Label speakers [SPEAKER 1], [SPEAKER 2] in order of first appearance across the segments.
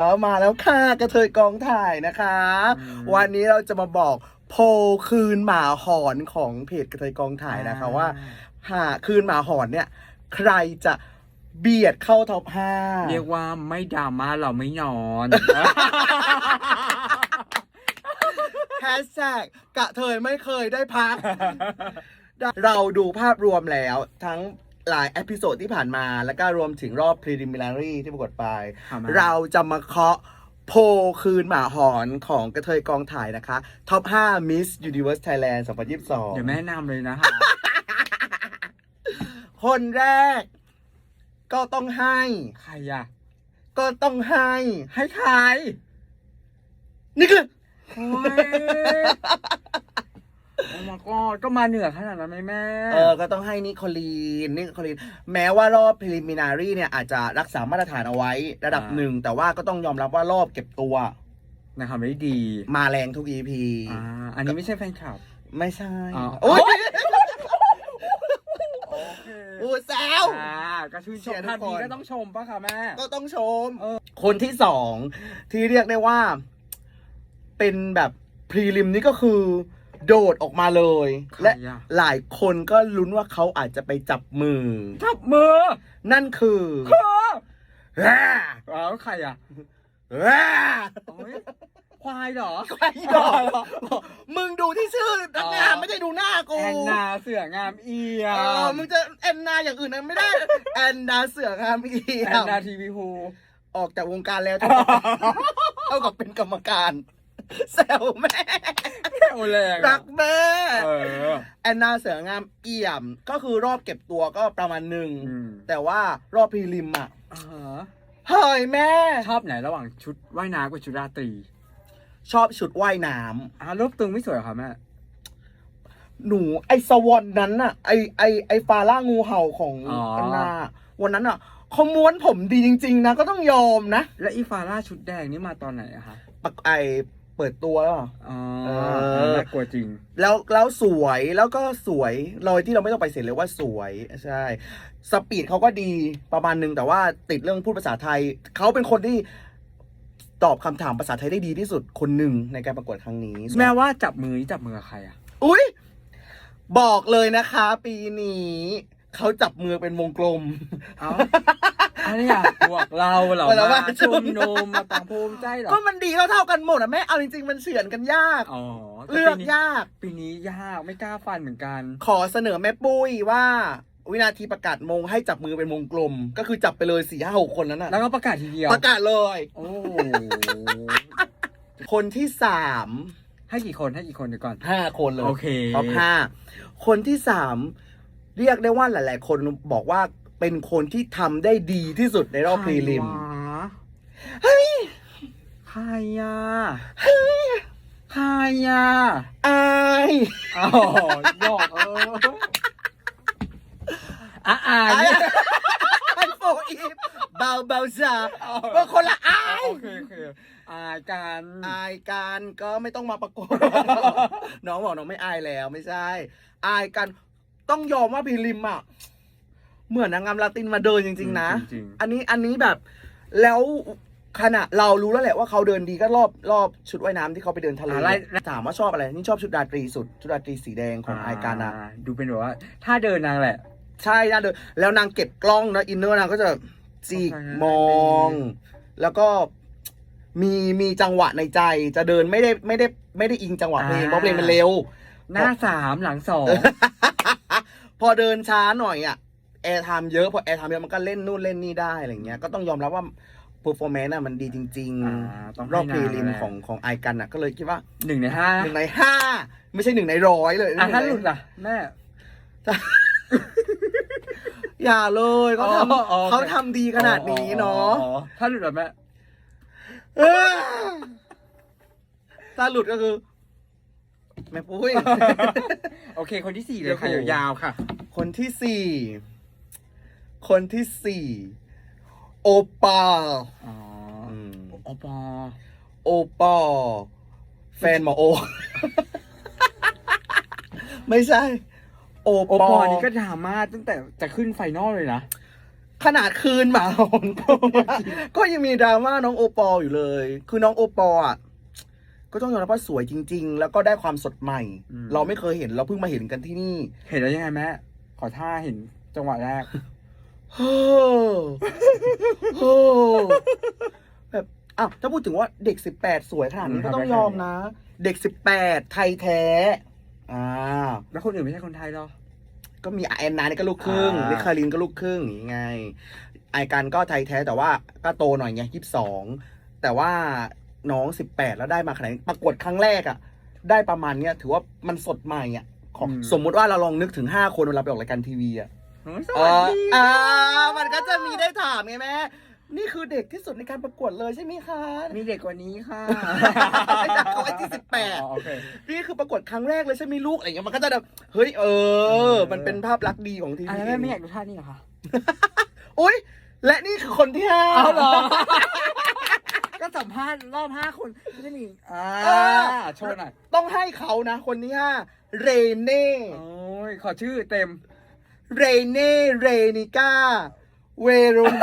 [SPEAKER 1] เอามาแล้วค่ะกระเทยกองถ่ายนะคะ
[SPEAKER 2] อืม
[SPEAKER 1] วันนี้เราจะมาบอกโพลคืนหมาหอนของเพจกระเทยกองถ่ายนะคะว่าหาคืนหมาหอนเนี่ย ใครจะเบียดเข้าท็อปห้า
[SPEAKER 2] เรียกว่าไม่ดราม่าเราไม่นอน
[SPEAKER 1] แฮชแท็กกระเทยไม่เคยได้พัก เราดูภาพรวมแล้วทั้ง หลายเอพิโซดที่ผ่านมา แล้วก็รวมถึงรอบ preliminary ที่ปรากฏไป
[SPEAKER 2] ค่ะมา
[SPEAKER 1] เราจะมาเคาะโพลคืนหมาหอนของกระเทยกองถ่ายนะคะ ท็อป 5 Miss Universe Thailand 2022
[SPEAKER 2] เดี๋ยวแม่นำเลยนะคะ
[SPEAKER 1] คนแรก ก็ต้องให้
[SPEAKER 2] ใครอะ
[SPEAKER 1] ก็ต้องให้
[SPEAKER 2] ให้ใคร
[SPEAKER 1] นี่คือ
[SPEAKER 2] โอ้ย โอ้มาก็ก็มาเหนือขนาดนั้นไหมแม่
[SPEAKER 1] เออ ก็ต้องให้นิโคลีนนิโคลีน แม้ว่ารอบ preliminary เนี่ยอาจจะรักษามาตรฐานเอาไว้ระดับ
[SPEAKER 2] อ่า
[SPEAKER 1] หนึ่ง แต่ว่าก็ต้องยอมรับว่ารอบเก็บตัว
[SPEAKER 2] นะครับไม่ดี
[SPEAKER 1] มาแรงทุก EP
[SPEAKER 2] อ่าอันนี้ไม่ใช่แฟนคลับ
[SPEAKER 1] ไม่ใช่
[SPEAKER 2] อ๋อ
[SPEAKER 1] โอ้ย
[SPEAKER 2] โอเค
[SPEAKER 1] โอ้ยแซว
[SPEAKER 2] อ่าก็ชื่นช
[SPEAKER 1] เชี
[SPEAKER 2] ม
[SPEAKER 1] ยร์ทุก
[SPEAKER 2] ท่านนี้
[SPEAKER 1] คน
[SPEAKER 2] ก็ต้องชมปะคะแม่
[SPEAKER 1] ก็ต้องชม
[SPEAKER 2] เออ
[SPEAKER 1] คนที่สองที่เรียกได้ว่า เป็นแบบพรีลิมนี่ก็คือ โดดออกมาเลย
[SPEAKER 2] ใคร
[SPEAKER 1] และ
[SPEAKER 2] อะ
[SPEAKER 1] หลายคนก็ลุ้นว่าเขาอาจจะไปจับมือ
[SPEAKER 2] จับมือ
[SPEAKER 1] นั่นคือ
[SPEAKER 2] คือ
[SPEAKER 1] แร่
[SPEAKER 2] อ้าวใครอะ
[SPEAKER 1] แร่
[SPEAKER 2] โอ้ยควายเหรอ
[SPEAKER 1] ใครดอกมึงดูที่ชื่อนักงานไม่ได้ดูหน้ากู
[SPEAKER 2] แอนนาเสืองามเอีย
[SPEAKER 1] เออ
[SPEAKER 2] ม
[SPEAKER 1] มึงจะแอนนาอย่างอื่นนะไม่ได้ แอนนาเสืองามอี
[SPEAKER 2] แอนนาทีวีฮู
[SPEAKER 1] ออกจากวงการแล้ว เท่ากับเท่ากับเป็นกรรมการ แซวแม่
[SPEAKER 2] โอแรงอะ
[SPEAKER 1] รักแม่
[SPEAKER 2] เออ
[SPEAKER 1] แอนนาเสืองามเอี่ยม ก็คือรอบเก็บตัวก็ประมาณหนึ่ง
[SPEAKER 2] อืม
[SPEAKER 1] แต่ว่ารอบพรีลิมอะ
[SPEAKER 2] อ่าฮะ
[SPEAKER 1] เฮ้ยแม่
[SPEAKER 2] ชอบไหนระหว่างชุดว่ายน้ำกับชุดราตรี
[SPEAKER 1] ชอบชุดว่ายน้
[SPEAKER 2] อ่ารูปตึงไม่สวยเหรอคะแม่ำ
[SPEAKER 1] หนูไอสวอนนั้นน่ะ ไอไอไอฟาร่างูเห่าของ
[SPEAKER 2] อ๋อ
[SPEAKER 1] แอ นนา วันนั้นอะเขาม้วนผมดีจริง ๆ นะ ก็ต้องยอมนะ
[SPEAKER 2] และอีฟาร่าชุดแดงนี่มาตอนไหนอะคะ
[SPEAKER 1] ปะไอ เปิดตัวแล้วเหรอ
[SPEAKER 2] อ๋อ
[SPEAKER 1] เออ
[SPEAKER 2] น่ากลัวจริง
[SPEAKER 1] แล้วแล้วสวยแล้วก็สวยเลยที่เราไม่ต้องไปเสียเลยว่าสวยใช่สปีดเขาก็ดีประมาณนึงแต่ว่าติดเรื่องพูดภาษาไทย เขาเป็นคนที่ตอบคำถามภาษาไทยได้ดีที่สุดคนหนึ่งในการประกวดครั้งนี้
[SPEAKER 2] แม่ว่าจับมือนี่จับมือกับใครอะ
[SPEAKER 1] อุ้ยบอกเลยนะคะ ปีนี้ เขาจับมือเป็นวงกลม
[SPEAKER 2] เอ้า อันนี้อยากพวกเราเหรอ
[SPEAKER 1] เราว่า
[SPEAKER 2] มาชุมนุมมาต่างภูมิใจเหรอ
[SPEAKER 1] ก็มันดีเท่าๆกันหมดอะแม่เอาจริงๆมันเฉือนกันยาก
[SPEAKER 2] อ๋อแต่
[SPEAKER 1] เลือก
[SPEAKER 2] ปีนี้
[SPEAKER 1] ยาก
[SPEAKER 2] ปีนี้ยากไม่กล้าฟันเหมือนกัน
[SPEAKER 1] ขอเสนอแม่ปุ้ยว่า วินาทีประกาศมงให้จับมือเป็นวงกลม ก็คือจับไปเลยสี่ห้าหกคนนั้นน่ะ
[SPEAKER 2] แล้วก็ประกาศทีเดียว
[SPEAKER 1] ประกาศเลย
[SPEAKER 2] โอ้
[SPEAKER 1] คนที่สาม
[SPEAKER 2] ให้กี่คนให้กี่คนเดี๋ยวก่อน
[SPEAKER 1] ห้าคนเลย
[SPEAKER 2] โอเค
[SPEAKER 1] ท็อปห้าคนที่สามเรียกได้ว่าหลาย ๆ คนบอกว่า เป็นคนที่ทำได้ดีที่สุดในรอบพรีลิม
[SPEAKER 2] เฮ้ย ใครอะเฮ้ย ใครอะ
[SPEAKER 1] อาย
[SPEAKER 2] อ๋อหยอกเอออะอะ
[SPEAKER 1] อาย
[SPEAKER 2] เนี่ย
[SPEAKER 1] ไอโฟอีฟเบาเบาๆจ้าว่าคนละอาย
[SPEAKER 2] โอเคโอเคอายกัน
[SPEAKER 1] อายกันก็ไม่ต้องมาประกวด น้องบอกน้องไม่อายแล้วไม่ใช่ อายกันต้องยอมว่าพรีลิมอะ เหมือนนางงามลาตินมาเดินจริง ๆ นะ
[SPEAKER 2] จริง
[SPEAKER 1] อันนี้อันนี้แบบ แล้วขณะเรารู้แล้วแหละว่าเขาเดินดีก็รอบรอบชุดว่ายน้ำที่เขาไปเดินทะเล
[SPEAKER 2] อะไร
[SPEAKER 1] ถามว่าชอบอะไร นี่ชอบชุดราตรีสุด ชุดราตรีสีแดงของไอการนะ
[SPEAKER 2] ดูเป็นแบบว่า ถ้าเดินนางแหละ
[SPEAKER 1] ใช่น่าเดินแล้วนางเก็บกล้องนะอินเนอร์นางก็จะจีก
[SPEAKER 2] โอเค
[SPEAKER 1] มอง แล้วก็มีมีจังหวะในใจ จะเดินไม่ได้ไม่ได้ไม่ได้อิงจังหวะเพลงเพราะเพลงมันเร็ว
[SPEAKER 2] หน้าสามหลังสอง
[SPEAKER 1] พอเดินช้าหน่อยอะ แอร์ไทม์เยอะพอแอร์ไทม์เยอะมันก็เล่นนู่นเล่นนี่ได้อะไรเงี้ยก็ต้องยอมรับว่า performance อะมันดีจริง
[SPEAKER 2] อ่าต้องให้
[SPEAKER 1] รอบพรีลิม
[SPEAKER 2] นางแหละ
[SPEAKER 1] ของของไอกันอะก็เลยคิดว่า
[SPEAKER 2] หนึ่งในห้า
[SPEAKER 1] หนึ่งในห้าไม่ใช่หนึ่งในร้อยเลย
[SPEAKER 2] อะถ้า
[SPEAKER 1] นึ่ง
[SPEAKER 2] หลุด
[SPEAKER 1] ใน
[SPEAKER 2] ล่ะแม่
[SPEAKER 1] อย่าเลยเขาท
[SPEAKER 2] อ๋ออ๋อำ
[SPEAKER 1] เขาทำดีขนาดนี้เนาะ
[SPEAKER 2] อ๋อถ้าหลุดล่ะแม่
[SPEAKER 1] เออถ้าหลุดก็คือแม่ปุ้ย
[SPEAKER 2] โอเค คนที่สี่เล
[SPEAKER 1] เดี๋
[SPEAKER 2] ย
[SPEAKER 1] ยว
[SPEAKER 2] ค่ะ
[SPEAKER 1] โอ้โห
[SPEAKER 2] ยาวๆค่ะ
[SPEAKER 1] คนที่สี่ คนที่สี่โอปา
[SPEAKER 2] อ๋อ
[SPEAKER 1] อืม
[SPEAKER 2] โอปอ
[SPEAKER 1] โอปอแฟนหมอโอ ไม่ใช่ โอ
[SPEAKER 2] โอ
[SPEAKER 1] ป
[SPEAKER 2] ป
[SPEAKER 1] อ
[SPEAKER 2] อนี่ก็ดราม่าตั้งแต่จะขึ้นไฟนอลเลยนะ
[SPEAKER 1] ขนาดคืนหมาหอนก็ก็ยังมีดราม่าน้องโอปอลอยู่เลย คือน้องโอปอลอะก็ต้องยอมรับว่าสวยจริง ๆ แล้วก็ได้ความสดใหม่
[SPEAKER 2] อืม
[SPEAKER 1] เราไม่เคยเห็นเราเพิ่งมาเห็นกันที่นี่
[SPEAKER 2] เห็นแล้วยังไงแม่ขอท่าเห็นจังหวะแรก
[SPEAKER 1] เฮ้อเฮ้อแบบอ้าวถ้าพูดถึงว่าเด็กสิบแปดสวยขนาดนี้
[SPEAKER 2] อืม
[SPEAKER 1] ก็ต้อง
[SPEAKER 2] ทำไม
[SPEAKER 1] ยอมนะ เด็กสิบแปดไทยแท้ อ่า
[SPEAKER 2] แล้วคนอื่นไม่ใช่คนไทยหรอ
[SPEAKER 1] ก็มีแอนนานี่ก็ลูกครึ่ง
[SPEAKER 2] อ่านิ
[SPEAKER 1] นิคารินก็ลูกครึ่งอย่างไง ไอการก็ไทยแท้แต่ว่าก็โตหน่อยไงยี่สิบสองแต่ว่าน้องสิบแปดแล้วได้มาขนาดนี้ประกวดครั้งแรกอะได้ประมาณเนี้ยถือว่ามันสดใหม่อะของสมมุติว่าเราลองนึกถึงห้าคนเวลาไปออกรายการทีวีอะ
[SPEAKER 2] เฮ้ย ส
[SPEAKER 1] เอ
[SPEAKER 2] วัส
[SPEAKER 1] อ
[SPEAKER 2] ดี
[SPEAKER 1] อ่ามันก็จะมีได้ถามไงแม่ นี่คือเด็กที่สุดในการประกวดเลยใช่ไหมคะ
[SPEAKER 2] มีเด็กกว่านี้ค่ะ
[SPEAKER 1] ไม่ใช่เขาไอ้ที่18
[SPEAKER 2] อ๋อโอเค
[SPEAKER 1] นี่คือประกวดครั้งแรกเลยใช่ไหมลูกอะไรเงี้ยมันก็จะแบบเฮ้ยเออ มันเป็นภาพลักษณ์ดีของที
[SPEAKER 2] อะ
[SPEAKER 1] วี
[SPEAKER 2] แล้วแม่ไม่อยากดูท่านี้เหรอคะ
[SPEAKER 1] อุ้ยและนี่คือคนที่ห้า
[SPEAKER 2] เอาเหรอก็สัมภาษณ์รอบห้าคนก็จะมีอ่า
[SPEAKER 1] เออ
[SPEAKER 2] โชว์หน่อย
[SPEAKER 1] ต้องให้เขานะ คนที่ห้าเรเน่
[SPEAKER 2] โอ้ยขอชื่อเต็ม
[SPEAKER 1] เรเน่เรนิก้าเวรุน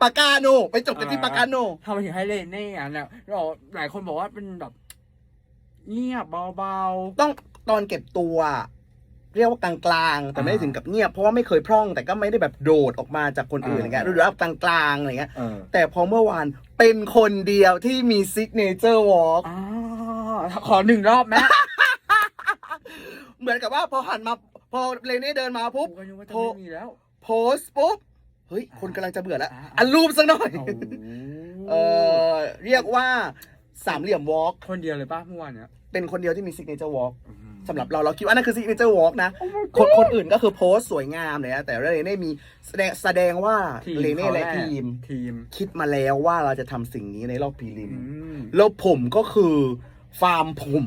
[SPEAKER 1] ปากาโน ไปจบกันที่
[SPEAKER 2] อ่า
[SPEAKER 1] ปากาโน
[SPEAKER 2] ทำไมถึงให้เล่นเน่อะเนี่ยเราหลายคนบอกว่าเป็นแบบเงียบเบา
[SPEAKER 1] ต้องตอนเก็บตัว เรียกว่ากลางๆ แต่ไม่ได้
[SPEAKER 2] อ่า
[SPEAKER 1] ถึงกับเงียบเพราะว่าไม่เคยพร่อง แต่ก็ไม่ได้แบบโดดออกมาจากคนอื่น
[SPEAKER 2] อ่า
[SPEAKER 1] อะไรเงี้ยหรือว่ากลางๆอะไรเงี้ย
[SPEAKER 2] ๆเออ
[SPEAKER 1] แต่พอเมื่อวานเป็นคนเดียวที่มีซิกเนเจอร์วอล์ก
[SPEAKER 2] อ่าขอหนึ่งรอบแม่
[SPEAKER 1] เหมือนกับว่าพอหันมา พอเรเน่เดินมาปุ๊บ
[SPEAKER 2] ผมก็นึกว่าจะไม่มีแล้ว
[SPEAKER 1] โพสต์ปุ๊บ เฮ้ย คนกำลังจะเบื่อแล้ว
[SPEAKER 2] อ่า
[SPEAKER 1] อันรูปสักหน่อย
[SPEAKER 2] โอ้โห
[SPEAKER 1] เออเรียกว่าสามเหลี่ยมวอล์ก
[SPEAKER 2] คนเดียวเลยป่ะเมื่อวานเนี้ย
[SPEAKER 1] เป็นคนเดียวที่มีซิกเนเจอร์วอล์ก
[SPEAKER 2] อืม
[SPEAKER 1] สำหรับเราเราคิดว่านั่นคือซิกเนเจอร์วอล์กนะ
[SPEAKER 2] Oh my
[SPEAKER 1] คน
[SPEAKER 2] God
[SPEAKER 1] คนอื่นก็คือโพสต์สวยงามเลยนะแต่เรเน่มีแสดงแสดงว่า
[SPEAKER 2] ทีม
[SPEAKER 1] เรเน่
[SPEAKER 2] ขา
[SPEAKER 1] และ
[SPEAKER 2] ห
[SPEAKER 1] ทีม
[SPEAKER 2] ทีม
[SPEAKER 1] คิดมาแล้วว่าเราจะทำสิ่งนี้ในรอบพรีลิม
[SPEAKER 2] อืม
[SPEAKER 1] แล้วผมก็คือฟาร์มผม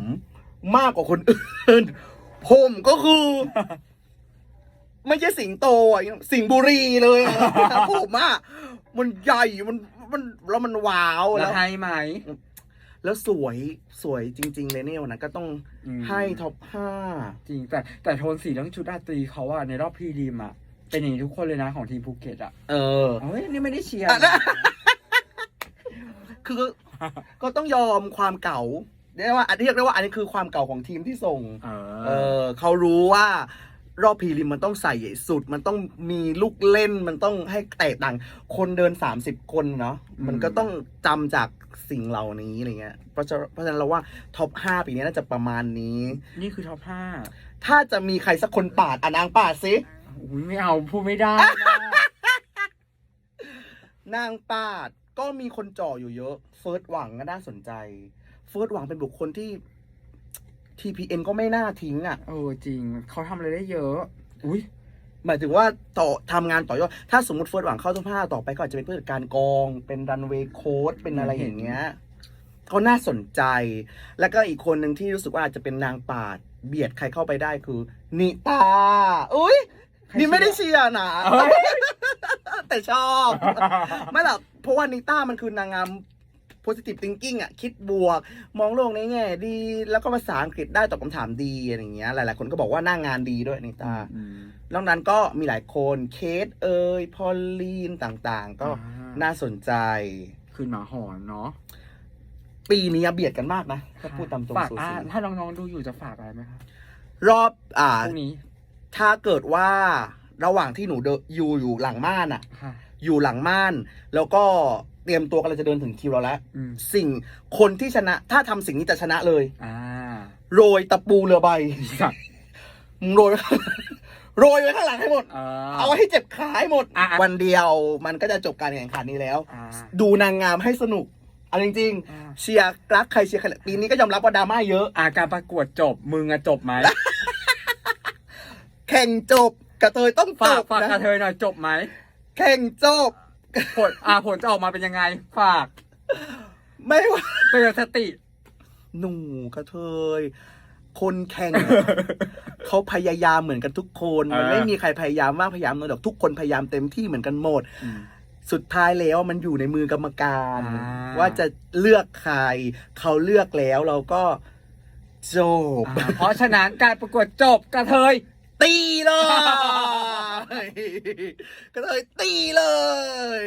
[SPEAKER 1] มากกว่าคนอื่น ผมก็คือ ไม่ใช่สิงโตอะสิงห์บุรีเลยอะผมอะมันใหญ่มันมันแล้วมันว้าว
[SPEAKER 2] แล้
[SPEAKER 1] แล้วว
[SPEAKER 2] ให้ไหม
[SPEAKER 1] แล้วสวยสวยจริง ๆ เลยเนี่ยวันนั้นก็ต้อง
[SPEAKER 2] อืม
[SPEAKER 1] ให้ท็อปห้า
[SPEAKER 2] จริงแต่แต่โทนสีเรื่องชุดราตรีเขาอะในรอบพรีดีมอะเป็นอย่างนี้ทุกคนเลยนะของทีมภูเก็ตอะ
[SPEAKER 1] เออ
[SPEAKER 2] เฮ้ยนี่ไม่ได้เชียร์
[SPEAKER 1] อะ
[SPEAKER 2] นะ
[SPEAKER 1] คือก็ต้องยอมความเก่า เรียกว่าอันเรียกได้ว่าอันนี้คือความเก่าของทีมที่ส่ง
[SPEAKER 2] เอ
[SPEAKER 1] เอ
[SPEAKER 2] อ
[SPEAKER 1] อเขารู้ว่ารอบพรีลิมมันต้องใส่สุด มันต้องมีลูกเล่นมันต้องให้แตกต่าง คนเดินสามสิบคนเนาะ
[SPEAKER 2] อืม
[SPEAKER 1] มันก็ต้องจำจากสิ่งเหล่านี้อะไรเงี้ยเพราะฉะเพราะฉะนั้นเราว่าท็อปห้าปีนี้น่าจะประมาณนี้
[SPEAKER 2] นี่คือท็อปห้า
[SPEAKER 1] ถ้าจะมีใครสักคนปาดอะนางปาดสิ
[SPEAKER 2] อุ้ยไม่เอาพูดไม่ได้นะ
[SPEAKER 1] นางปาดก็มีคนจ่ออยู่เยอะ เฟิร์สหวังก็น่าสนใจ เฟิร์สหวังเป็นบุคคลที่ TPN ก็ไม่น่าทิ้งอะ
[SPEAKER 2] เออจริง เขาทำอะไรได้เยอะ อุ้ย
[SPEAKER 1] หมายถึงว่าต่อทำงานต่อยอด ถ้าสมมติเฟิร์สหวังเข้าทุกผ้าต่อไปก็อาจจะเป็นผู้จัดการกอง เป็นรันเวย์โค้ดเป็นอะไรอย่างเงี้ย ก็น่าสนใจ แล้วก็อีกคนหนึ่งที่รู้สึกว่าอาจจะเป็นนางปาด เบียดใครเข้าไปได้คือ นิตา อุ้ย
[SPEAKER 2] ใคร
[SPEAKER 1] นี่ไม่ได้
[SPEAKER 2] เชี
[SPEAKER 1] เชี
[SPEAKER 2] ยร์
[SPEAKER 1] ยร์นะ
[SPEAKER 2] เอ้ย
[SPEAKER 1] แต่ชอบ ไม่หรอกเพราะว่านิต้ามันคือนางงาม positive thinking อะคิดบวก มองโลกในแง่ดี แล้วก็ภาษาอังกฤษได้ตอบคำถามดีอะไรอย่างเงี้ยหลายๆคนก็บอกว่าหน้างงานดีด้วยนิต้า
[SPEAKER 2] อืม
[SPEAKER 1] นอกนั้นก็มีหลายคนเคสเอยพอลลีนต่างๆ ก็
[SPEAKER 2] อ่า
[SPEAKER 1] น่าสนใจ
[SPEAKER 2] คืนหมาหอนเนาะ
[SPEAKER 1] ปีนี้เบียดกันมากนะถ้าพูดตามตรง
[SPEAKER 2] ฝาก
[SPEAKER 1] สู
[SPEAKER 2] อ่า
[SPEAKER 1] สี
[SPEAKER 2] ถ้าน้องๆดูอยู่จะฝากอะไรไหมคะ
[SPEAKER 1] รอบอ่า
[SPEAKER 2] พรุ่งนี้
[SPEAKER 1] ถ้าเกิดว่าระหว่างที่หนูเดนอยู่อยู่หลังม่านอะ
[SPEAKER 2] ค่ะ
[SPEAKER 1] อยู่หลังม่าน แล้วก็ เตรียมตัวกำลังจะเดินถึงคิวเราแล้ว
[SPEAKER 2] อืม
[SPEAKER 1] สิ่งคนที่ชนะ ถ้าทำสิ่งนี้จะชนะเลย
[SPEAKER 2] อ่า
[SPEAKER 1] โรยตะปูเรือใบมึงโรยไว้ข้างโรยไว้ข้างหลังให้หมด
[SPEAKER 2] อ่า
[SPEAKER 1] เอาไว้ให้เจ็บขาให้หมด
[SPEAKER 2] อะ
[SPEAKER 1] วันเดียวมันก็จะจบการแข่งขันนี้แล้ว
[SPEAKER 2] อ่า
[SPEAKER 1] ดูนางงามให้สนุกเอาจริง
[SPEAKER 2] อ่า
[SPEAKER 1] ๆเชียร์รักใครเชียร์ใครปีนี้ก็ยอมรับว่าดราม่าเยอะ
[SPEAKER 2] อาการประกวดจบมึงอะจบไหม
[SPEAKER 1] แข่งจบกระเทยต้องจ
[SPEAKER 2] ฝาก
[SPEAKER 1] บ
[SPEAKER 2] ฝาก
[SPEAKER 1] นะ
[SPEAKER 2] กระเทยหน่อยจบไหม
[SPEAKER 1] แข่งจบ
[SPEAKER 2] ผลอ่าผลจะออกมาเป็นยังไง ฝาก
[SPEAKER 1] ไม่ว่า
[SPEAKER 2] เตือนสติ
[SPEAKER 1] หนูกระเทย คนแข่ง เขาพยายามเหมือนกันทุกคน มัน
[SPEAKER 2] อ่า
[SPEAKER 1] ไม่มีใครพยายามมากพยายามน้อยหรอกทุกคนพยายามเต็มที่เหมือนกันหมด
[SPEAKER 2] อืม
[SPEAKER 1] สุดท้ายแล้วมันอยู่ในมือกรรมการ
[SPEAKER 2] อ่า
[SPEAKER 1] ว่าจะเลือกใคร เขาเลือกแล้วเราก็จบ
[SPEAKER 2] อ่าเพราะฉะนั้นการประกวดจบกระเทย
[SPEAKER 1] ตีเลย กระเทยตีเลย